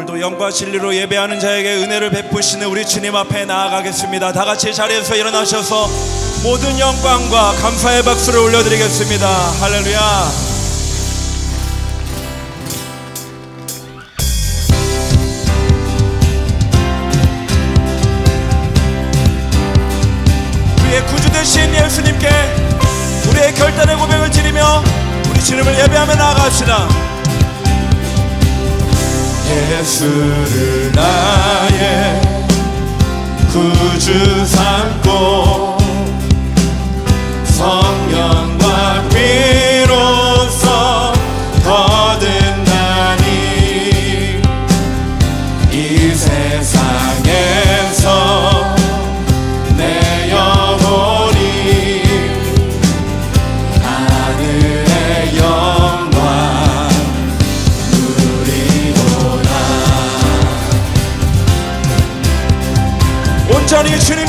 오늘도 영과 진리로 예배하는 자에게 은혜를 베푸시는 우리 주님 앞에 나아가겠습니다. 다 같이 자리에서 일어나셔서 모든 영광과 감사의 박수를 올려드리겠습니다. 할렐루야. 우리의 구주 되신 예수님께 우리의 결단의 고백을 드리며 우리 주님을 예배하며 나아갑시다. 예수를 나의 구주 삼고 성령과 비 Krishna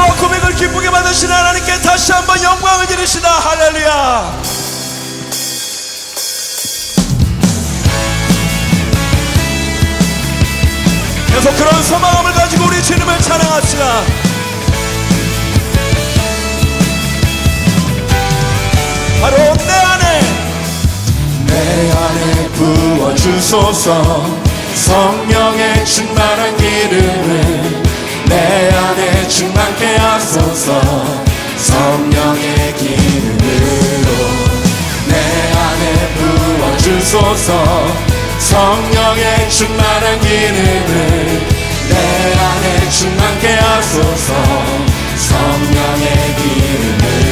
예배와 고백을 기쁘게 받으시는 하나님께 다시 한번 영광을 드리시다. 할렐루야. 계속 그런 소망함을 가지고 우리 주님을 찬양합시다. 바로 내 안에 내 안에 부어주소서. 성령의 충만한 기름을 내 안에 충만케 하소서. 성령의 기름으로 내 안에 부어주소서. 성령의 충만한 기름을 내 안에 충만케 하소서. 성령의 기름으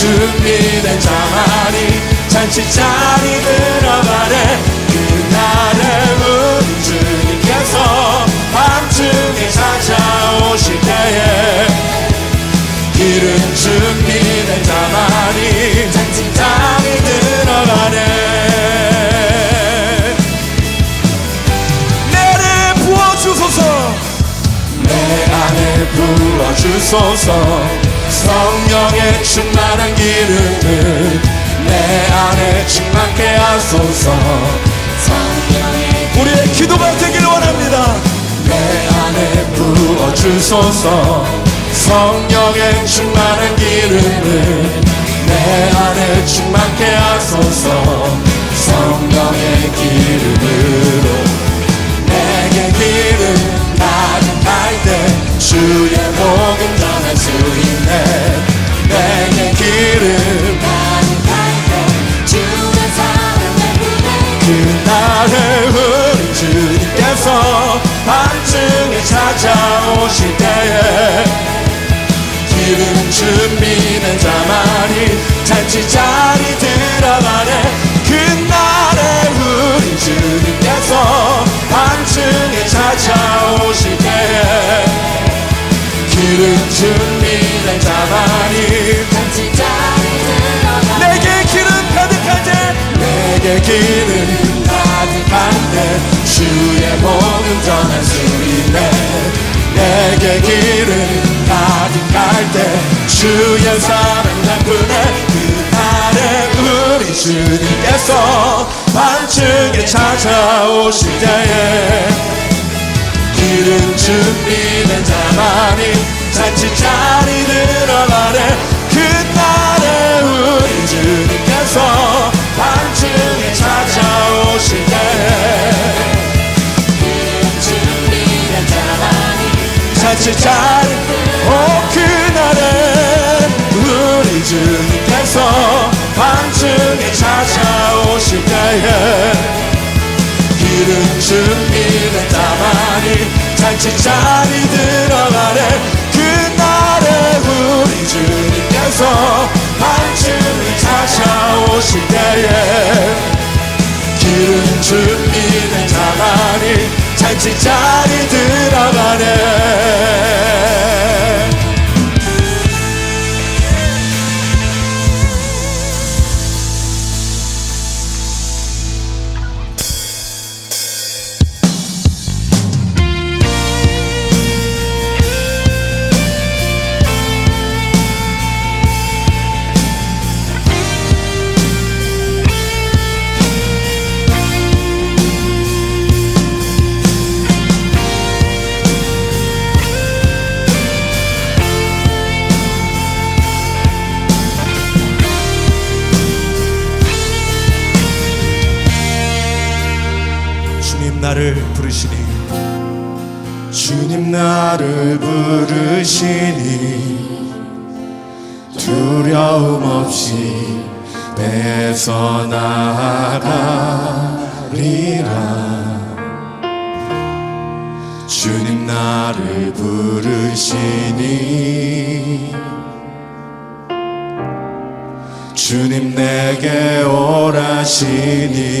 준비된 자만이 잔치 자리 들어가네. 그날에 우리 주님께서 밤중에 찾아오실 때에 길은 준비된 자만이 잔치 자리 들어가네. 내래 부어주소서. 내 안에 부어주소서 성령의 충만한 기름을 내 안에 충만케 하소서. 우리의 기도가 되길 원합니다. 내 안에 부어주소서. 성령의 충만한 기름을 내 안에 충만케 하소서. 성령의 기름으로 내게 기름 가득할 때 주의 복음 수 있네. 내게 기름 기름 준비된 자만이 내게 기름 가득할 때 내게 기름 가득할 때 주의 복음 전할 수 있네 내게 기름 가득할 때 주의 사랑 나쁘네 그날에 우리 주님께서 밤중에 찾아오실 때에 기름 준비된 자만이 잔치 자리 들어가네. 그날에 우리 주님께서 밤중에 때 잔치 자리 오 그날에 우리 주님께서 밤중에 찾아오실 때에 기름 준비된 자만이 잔치 자리 때에 기름 준비된 자만이 잔치 자리 들 나를 부르시니 주님 나를 부르시니 두려움 없이 배에서 나아가리라. 주님 나를 부르시니 주님 내게 오라시니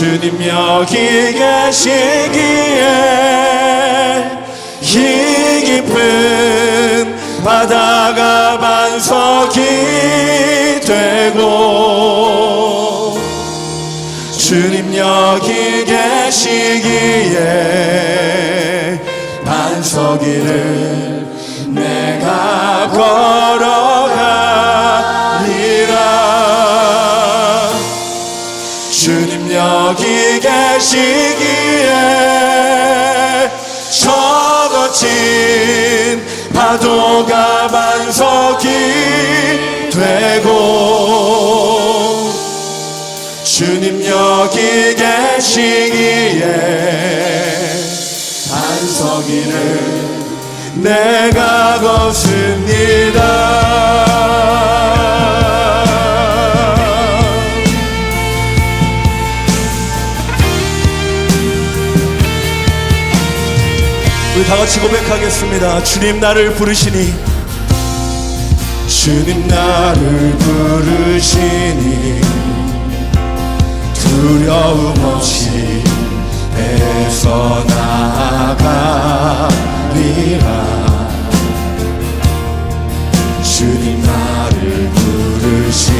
주님 여기 계시기에 이 깊은 바다가 반석이 되고 주님 여기 계시기에 반석이를 내가 시기에 적어진 파도가 반석이 되고 주님 여기 계시기에 반석이를 내가 걷습니다. 우리 다 같이 고백하겠습니다. 주님 나를 부르시니. 주님 나를 부르시니. 두려움 없이 애써 나아가리라. 주님 나를 부르시니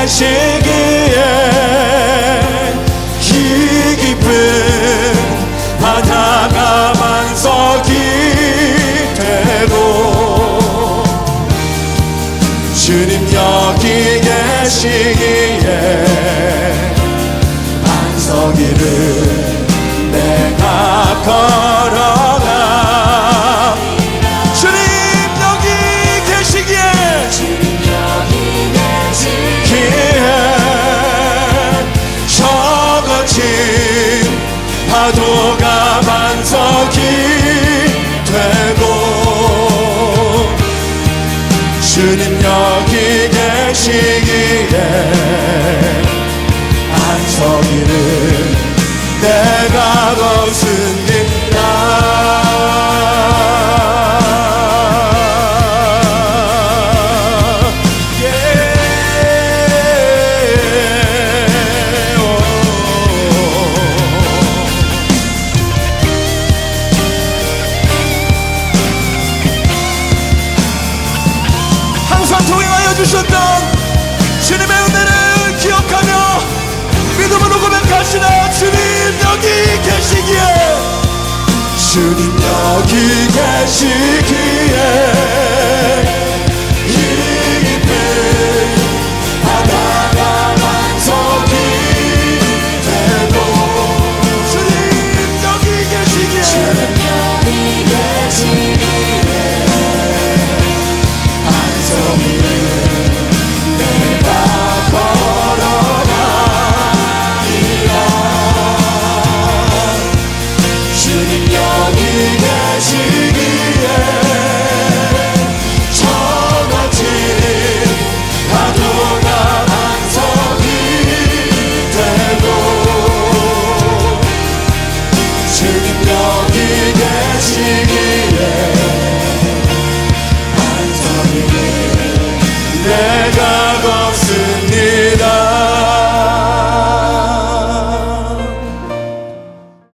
여기 계시기에 이 깊은 바다가 반석이 되고 주님 여기 계시기에 파도가 반석이 되고 주님 여기 계시기에 반석이를 내가 걷습 여